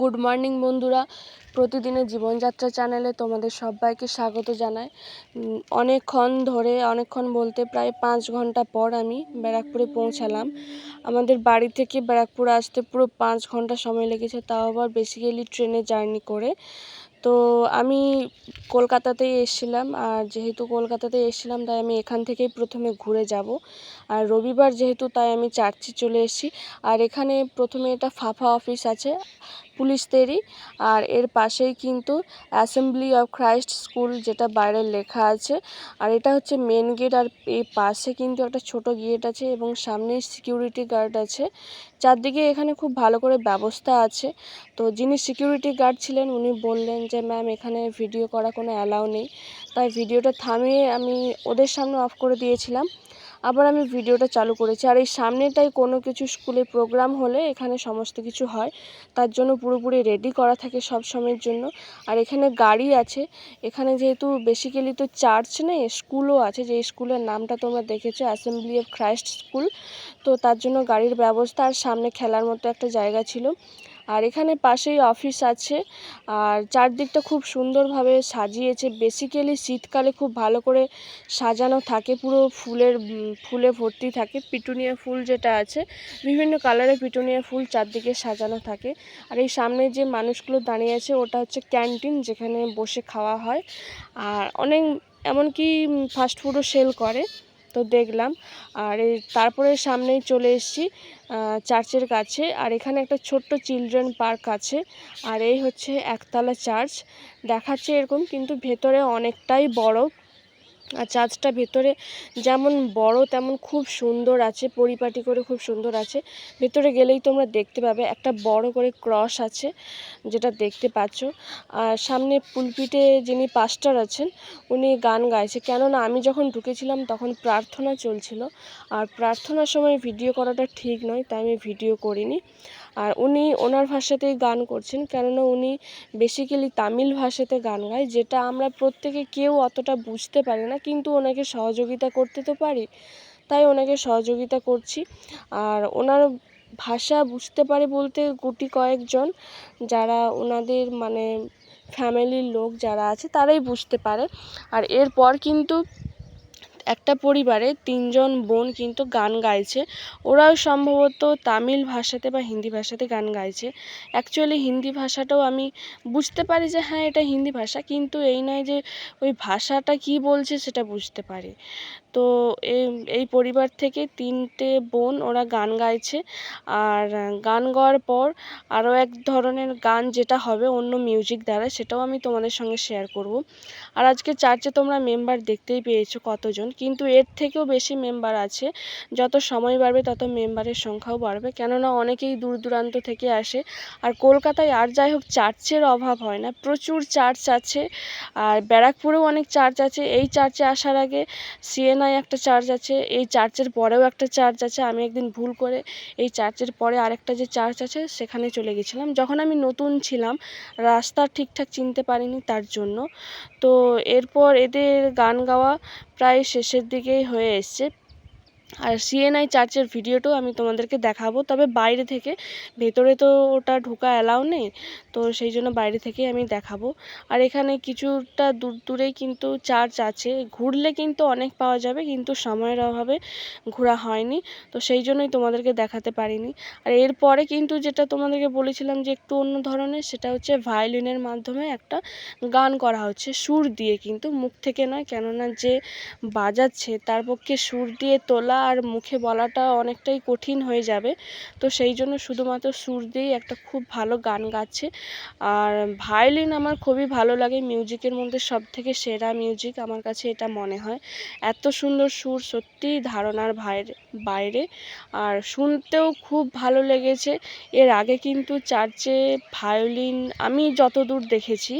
Good morning বন্ধুরা। প্রতিদিনের জীবনযাত্রা চ্যানেলে তোমাদের সবাইকে স্বাগত জানাই। অনেকক্ষণ ধরে, অনেকক্ষণ বলতে প্রায় পাঁচ ঘণ্টা পর আমি ব্যারাকপুরে পৌঁছালাম। আমাদের বাড়ি থেকে ব্যারাকপুর আসতে পুরো পাঁচ ঘণ্টা সময় লেগেছে, তাও আবার বেসিক্যালি ট্রেনে জার্নি করে। তো আমি কলকাতাতেই এসেছিলাম, আর যেহেতু কলকাতাতে এসেছিলাম, তাই আমি এখান থেকেই প্রথমে ঘুরে যাব। আর রবিবার যেহেতু, তাই আমি চার্চে চলে এসেছি। আর এখানে প্রথমে এটা ফাফা অফিস আছে। পুলিশদেরই আর এর পাশেই কিন্তু অ্যাসেম্বলি অফ ক্রাইস্ট স্কুল যেটা বাইরে লেখা আছে। আর এটা হচ্ছে মেন গেট আর এই পাশে কিন্তু একটা ছোট গেট আছে এবং সামনেই সিকিউরিটি গার্ড আছে। চারদিকে এখানে খুব ভালো করে ব্যবস্থা আছে। তো যিনি সিকিউরিটি গার্ড ছিলেন, উনি বললেন যে ম্যাম এখানে ভিডিও করা কোনো অ্যালাউ নেই। তাই ভিডিওটা থামিয়ে আমি ওদের সামনে অফ করে দিয়েছিলাম। আবার আমি ভিডিওটা চালু করেছি। আর এই সামনেটাই কোনো কিছু স্কুলে প্রোগ্রাম হলে এখানে সমস্ত কিছু হয়। তার জন্য পুরোপুরি রেডি করা থাকে সব সময়ের জন্য। আর এখানে গাড়ি আছে। এখানে যেহেতু বেসিক্যালি তো চার্চ নেই স্কুলও আছে। যে স্কুলের নামটা তোমরা দেখেছ অ্যাসেম্বলি অফ ক্রাইস্ট স্কুল তো তার জন্য গাড়ির ব্যবস্থা আর সামনে খেলার মতো একটা জায়গা ছিল। আর এখানে পাশেই অফিস আছে। আর চারদিকটা খুব সুন্দরভাবে সাজিয়েছে। বেসিক্যালি শীতকালে খুব ভালো করে সাজানো থাকে। পুরো ফুলের ফুলে ভর্তি থাকে। পিটুনিয়া ফুল যেটা আছে, বিভিন্ন কালারের পিটুনিয়া ফুল চারদিকে সাজানো থাকে। আর এই সামনে যে মানুষগুলো দাঁড়িয়ে আছে, ওটা হচ্ছে ক্যান্টিন যেখানে বসে খাওয়া হয়। আর অনেক, এমনকি ফাস্ট ফুডও সেল করে। তো দেখলাম। আর তারপরে সামনেই চলে এসেছি। চার্চের কাছে। আর এখানে একটা ছোট্ট চিলড্রেন পার্ক আছে। আর এই হচ্ছে একতলা চার্চ। দেখাচ্ছে এরকম, কিন্তু ভেতরে অনেকটাই বড়। আর চার্চটা ভেতরে যেমন বড়, তেমন খুব সুন্দর আছে, পরিপাটি করে খুব সুন্দর আছে। ভেতরে গেলেই তোমরা দেখতে পাবে একটা বড় করে ক্রস আছে, যেটা দেখতে পাচ্ছ। আর সামনে পুলপিটে যিনি পাস্টার আছেন, উনি গান গাইছে। কেননা আমি যখন ঢুকেছিলাম, তখন প্রার্থনা চলছিল। আর প্রার্থনার সময় ভিডিও করাটা ঠিক নয়, তাই আমি ভিডিও করিনি। আর উনি ওনার ভাষাতেই গান করছেন, কেননা উনি বেসিক্যালি তামিল ভাষাতে গান গায়, যেটা আমরা প্রত্যেকে কেউ অতটা বুঝতে পারি না, কিন্তু ওনাকে সহযোগিতা করতে তো পারি, তাই ওনাকে সহযোগিতা করছি। আর ওনার ভাষা বুঝতে পারে বলতে গুটি কয়েকজন, যারা ওনাদের মানে ফ্যামিলির লোক যারা আছে, তারাই বুঝতে পারে। আর এরপর কিন্তু একটা পরিবারে তিনজন বোন কিন্তু গান গাইছে। ওরাও সম্ভবত তামিল ভাষাতে বা হিন্দি ভাষাতে গান গাইছে। অ্যাকচুয়ালি হিন্দি ভাষাটাও আমি বুঝতে পারি যে হ্যাঁ এটা হিন্দি ভাষা, কিন্তু এই নয় যে ওই ভাষাটা কী বলছে সেটা বুঝতে পারি। তো এই এই পরিবার থেকে তিনটে বোন ওরা গান গাইছে। আর গান গাওয়ার পর আরও এক ধরনের গান যেটা হবে অন্য মিউজিক দ্বারা, সেটাও আমি তোমাদের সঙ্গে শেয়ার করব। আর আজকে চার্চে তোমরা মেম্বার দেখতেই পেয়েছ কতজন, কিন্তু এর থেকেও বেশি মেম্বার আছে। যত সময় বাড়বে, তত মেম্বারের সংখ্যাও বাড়বে। কেননা অনেকেই দূর দূরান্ত থেকে আসে। আর কলকাতায় আর যাই হোক চার্চের অভাব হয় না। প্রচুর চার্চ আছে, আর ব্যারাকপুরেও অনেক চার্চ আছে। এই চার্চে আসার আগে সিএনআই একটা চার্চ আছে, এই চার্চের পরেও একটা চার্চ আছে। আমি একদিন ভুল করে এই চার্চের পরে আরেকটা যে চার্চ আছে, সেখানে চলে গেছিলাম। যখন আমি নতুন ছিলাম, রাস্তা ঠিকঠাক চিনতে পারিনি তার জন্য। তো এরপর এদের গান গাওয়া প্রায় শেষের দিকেই হয়ে এসছে। আর সিএনআই চার্চের ভিডিওটাও আমি তোমাদেরকে দেখাবো। তবে বাইরে থেকে, ভেতরে তো ওটা ঢোকা অ্যালাউ নেই, তো সেই জন্য বাইরে থেকেই আমি দেখাবো। আর এখানে কিছুটা দূর, দূরেই কিন্তু চার্চ আছে। ঘুরলে কিন্তু অনেক পাওয়া যাবে, কিন্তু সময়ের অভাবে ঘোরা হয়নি, তো সেই জন্যই তোমাদেরকে দেখাতে পারিনি। আর এরপরে কিন্তু যেটা তোমাদেরকে বলেছিলাম যে একটু অন্য ধরনের, সেটা হচ্ছে ভায়োলিনের মাধ্যমে একটা গান করা হচ্ছে, সুর দিয়ে কিন্তু, মুখ থেকে নয়, কেননা যে বাজাচ্ছে, তার পক্ষে সুর দিয়ে তোলা আর মুখে বলাটা অনেকটাই কঠিন হয়ে যাবে। তো সেই জন্য শুধুমাত্র সুর দিয়েই একটা খুব ভালো গান গাচ্ছে। আর ভায়োলিন আমার খুবই ভালো লাগে। মিউজিকের মধ্যে সব থেকে সেরা মিউজিক আমার কাছে এটা মনে হয়। এত সুন্দর সুর, সত্যিই ধারণার বাইরে বাইরে। আর শুনতেও খুব ভালো লেগেছে। এর আগে কিন্তু চার্চে ভায়োলিন আমি যতদূর দেখেছি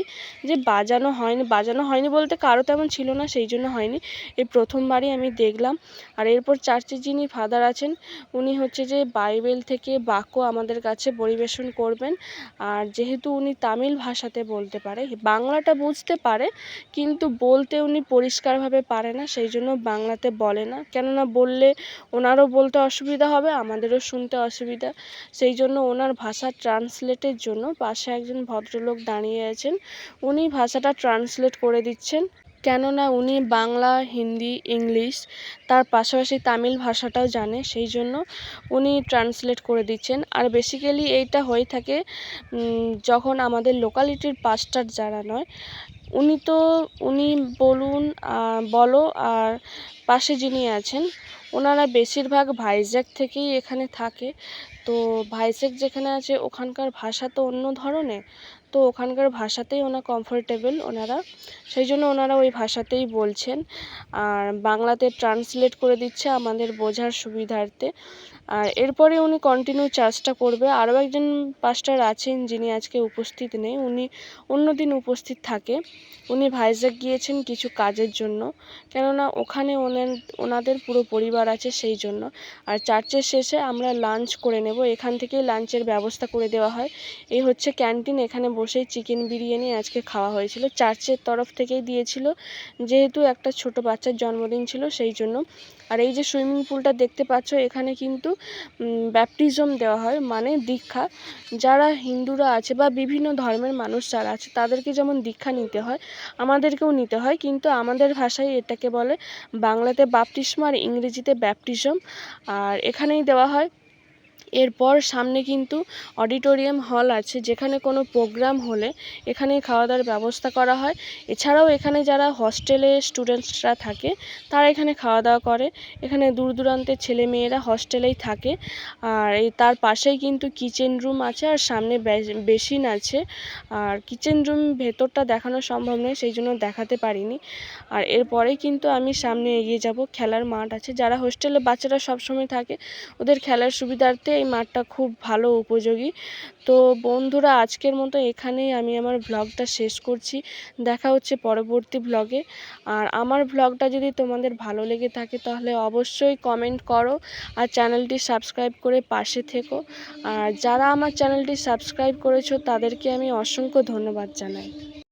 যে বাজানো হয়নি। বাজানো হয়নি বলতে কারও তেমন ছিল না, সেই জন্য হয়নি। এই প্রথমবারই আমি দেখলাম। আর এরপর চার্চের যিনি ফাদার আছেন, উনি হচ্ছে যে বাইবেল থেকে বাক্য আমাদের কাছে পরিবেশন করবেন। আর যেহেতু উনি তামিল ভাষাতে বলতে পারে, বাংলাটা বুঝতে পারে, কিন্তু বলতে উনি পরিষ্কারভাবে পারে না, সেই জন্য বাংলাতে বলে না। কেননা বললে ওনারও বলতে অসুবিধা হবে, আমাদেরও শুনতে অসুবিধা। সেই জন্য ওনার ভাষা ট্রান্সলেটের জন্য পাশে একজন ভদ্রলোক দাঁড়িয়ে আছেন। উনি ভাষাটা ট্রান্সলেট করে দিচ্ছেন। কেননা উনি বাংলা, হিন্দি, ইংলিশ, তার পাশাপাশি তামিল ভাষাটাও জানে, সেই জন্য উনি ট্রান্সলেট করে দিচ্ছেন। আর বেসিক্যালি এইটা হয়ে থাকে যখন আমাদের লোকালিটির পাস্টার যারা নয়, উনি তো, উনি বলুন বলো, আর পাশে যিনি আছেন, ওনারা বেশিরভাগ ভাইজ্যাক থেকেই এখানে থাকে। তো ভাইজ্যাক যেখানে আছে, ওখানকার ভাষা তো অন্য ধরনের। তো ওখানকার ভাষাতেই ওনার কমফোর্টেবল ওনারা। সেই জন্য ওনারা ওই ভাষাতেই বলছেন। আর বাংলাতে ট্রান্সলেট করে দিচ্ছে আমাদের বোঝার সুবিধার্থে। আর এরপরে উনি কন্টিনিউ চার্জটা করবে। আরও একজন পাস্টার আছেন যিনি আজকে উপস্থিত নেই। উনি অন্য দিন উপস্থিত থাকে। উনি ভাইজ্যাক গিয়েছেন কিছু কাজের জন্য। কেননা ওখানে ওনার, ওনাদের পুরো পরিবার আছে সেই জন্য। আর চার্চের শেষে আমরা লাঞ্চ করে নেব। এখান থেকেই লাঞ্চের ব্যবস্থা করে দেওয়া হয়। এই হচ্ছে ক্যান্টিন এখানে বসেই চিকেন বিরিয়ানি আজকে খাওয়া হয়েছিল। চার্চের তরফ থেকেই দিয়েছিল। যেহেতু একটা ছোট বাচ্চার জন্মদিন ছিল সেই জন্য। আর এই যে সুইমিং পুলটা দেখতে পাচ্ছ, এখানে কিন্তু ব্যাপটিজম দেওয়া হয় মানে দীক্ষা। যারা হিন্দুরা আছে বা বিভিন্ন ধর্মের মানুষ যারা আছে, তাদেরকে যেমন দীক্ষা নিতে হয়, আমাদেরকেও নিতে হয়। কিন্তু আমাদের ভাষায় এটাকে বলে বাংলাতে বাপটিস্ম আর ইংরেজিতে ব্যাপটিজম আর এখানেই দেওয়া হয় এরপর সামনে কিন্তু অডিটোরিয়াম হল আছে, যেখানে কোনো প্রোগ্রাম হলে এখানেই খাওয়া দাওয়ার ব্যবস্থা করা হয়। এছাড়াও এখানে যারা হস্টেলে স্টুডেন্টসরা থাকে, তারা এখানে খাওয়া দাওয়া করে। এখানে দূর দূরান্তের ছেলে মেয়েরা হস্টেলেই থাকে। আর এই তার পাশেই কিন্তু কিচেন রুম আছে আর সামনে বেসিন আছে। আর কিচেন রুম ভেতরটা দেখানো সম্ভব নয়, সেই জন্য দেখাতে পারিনি। আর এরপরে কিন্তু আমি সামনে এগিয়ে যাব, খেলার মাঠ আছে। যারা হোস্টেলে বাচ্চারা সবসময় থাকে, ওদের খেলার সুবিধার্থে এই মাঠটা খুব ভালো উপযোগী। তো বন্ধুরা, আজকের মতো এখানেই আমি আমার ভ্লগটা শেষ করছি। দেখা হচ্ছে পরবর্তী ভ্লগে আর আমার ভ্লগটা যদি তোমাদের ভালো লেগে থাকে, তাহলে অবশ্যই কমেন্ট করো আর চ্যানেলটি সাবস্ক্রাইব করে পাশে থেকো। আর যারা আমার চ্যানেলটি সাবস্ক্রাইব করেছ, তাদেরকে আমি অসংখ্য ধন্যবাদ জানাই।